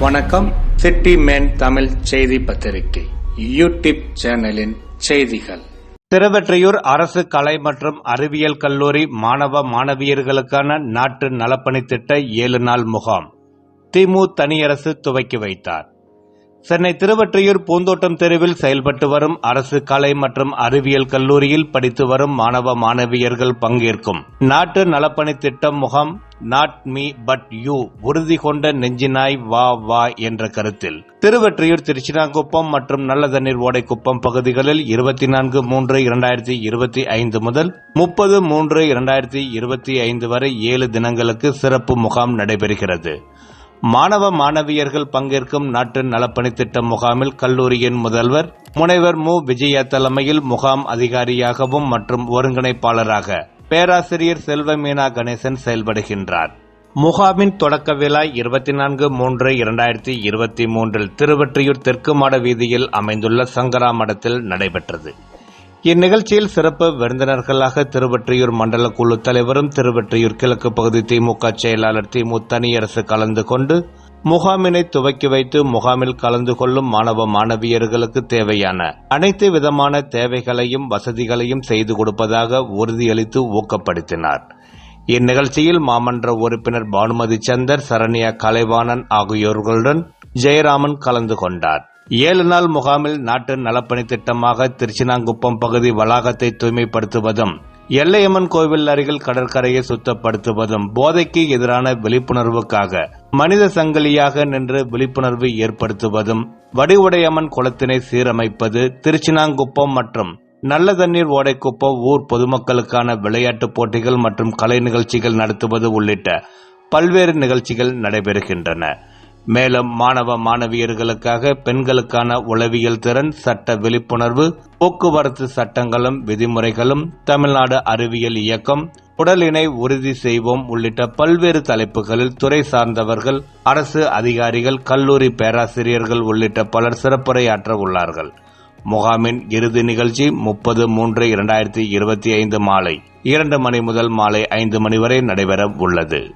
வணக்கம். City man Tamil செய்தி பத்திரிகை யூடியூப் சேனலின் செய்திகள். திருவெற்றியூர் அரசு கலை மற்றும் அறிவியல் கல்லூரி மாணவ மாணவியர்களுக்கான நாட்டு நலப்பணித் திட்ட ஏழு நாள் முகாம். திமு தனியரசு துவக்கி வைத்தார். சென்னை திருவற்றியூர் பூந்தோட்டம் தெருவில் செயல்பட்டு வரும் அரசு கலை மற்றும் அறிவியல் கல்லூரியில் படித்து வரும் மாணவ மாணவியர்கள் பங்கேற்கும். நாட்டு நலப்பணி திட்டம் முகாம் நாட் மீ பட் யூ உறுதி கொண்ட நெஞ்சினாய் வா வா என்ற கருத்தில். திருவற்றியூர் திருச்சினாங்குப்பம் மற்றும் நல்ல தண்ணீர் ஓடைக்குப்பம் பகுதிகளில் இருபத்தி நான்கு மூன்று இரண்டாயிரத்தி இருபத்தி ஐந்து முதல் முப்பது மூன்று இரண்டாயிரத்தி இருபத்தி ஐந்து வரை ஏழு தினங்களுக்கு சிறப்பு முகாம் நடைபெறுகிறது. மாணவ மாணவியர்கள் பங்கேற்கும் நாட்டு நலப்பணி திட்ட முகாமில் கல்லூரியின் முதல்வர் முனைவர் மு. விஜயா தலைமையில் முகாம் அதிகாரியாகவும் மற்றும் ஒருங்கிணைப்பாளராக பேராசிரியர் செல்வமீனா கணேசன் செயல்படுகின்றார். முகாமின் தொடக்க விழா இருபத்தி நான்கு மூன்று இரண்டாயிரத்தி இருபத்தி மூன்றில் திருவற்றியூர் தெற்கு மாட வீதியில் அமைந்துள்ள சங்கரா மடத்தில் நடைபெற்றது. இந்நிகழ்ச்சியில் சிறப்பு விருந்தினர்களாக திருவற்றியூர் மண்டல குழு தலைவரும் திருவற்றியூர் கிழக்கு பகுதி திமுக செயலாளர் திமு தனியரசு கலந்து கொண்டு முகாமினை துவக்கி வைத்து முகாமில் கலந்து கொள்ளும் மாணவ மாணவியர்களுக்கு தேவையான அனைத்து விதமான தேவைகளையும் வசதிகளையும் செய்து கொடுப்பதாக உறுதியளித்து ஊக்கப்படுத்தினார். இந்நிகழ்ச்சியில் மாமன்ற உறுப்பினர் பானுமதி சந்தர் சரண்யா கலைவாணன் ஆகியோர்களுடன் ஜெயராமன் கலந்து கொண்டார். ஏழு நாள் முகாமில் நாட்டு நலப்பணி திட்டமாக திருச்சினாங்குப்பம் பகுதி வளாகத்தை தூய்மைப்படுத்துவதும் எல்லையம்மன் கோவில் அருகில் கடற்கரையை சுத்தப்படுத்துவதும் போதைக்கு எதிரான விழிப்புணர்வுக்காக மனித சங்கிலியாக நின்று விழிப்புணர்வு ஏற்படுத்துவதும் வடிவுடையம்மன் குளத்தினை சீரமைப்பது திருச்சினாங்குப்பம் மற்றும் நல்ல தண்ணீர் ஓடைக்குப்பம் ஊர் பொதுமக்களுக்கான விளையாட்டுப் போட்டிகள் மற்றும் கலை நிகழ்ச்சிகள் நடத்துவது உள்ளிட்ட பல்வேறு நிகழ்ச்சிகள் நடைபெறுகின்றன. மேலும் மாணவ மாணவியர்களுக்காக பெண்களுக்கான உளவியல் திறன் சட்ட விழிப்புணர்வு போக்குவரத்து சட்டங்களும் விதிமுறைகளும் தமிழ்நாடு அறிவியல் இயக்கம் உடலினை உறுதி செய்வோம் உள்ளிட்ட பல்வேறு தலைப்புகளில் துறை சார்ந்தவர்கள் அரசு அதிகாரிகள் கல்லூரி பேராசிரியர்கள் உள்ளிட்ட பலர் சிறப்புரையாற்ற உள்ளார்கள். முகாமின் இறுதி நிகழ்ச்சி முப்பது மூன்று இரண்டாயிரத்தி இருபத்தி ஐந்து மாலை இரண்டு மணி முதல் மாலை ஐந்து மணி வரை நடைபெற உள்ளது.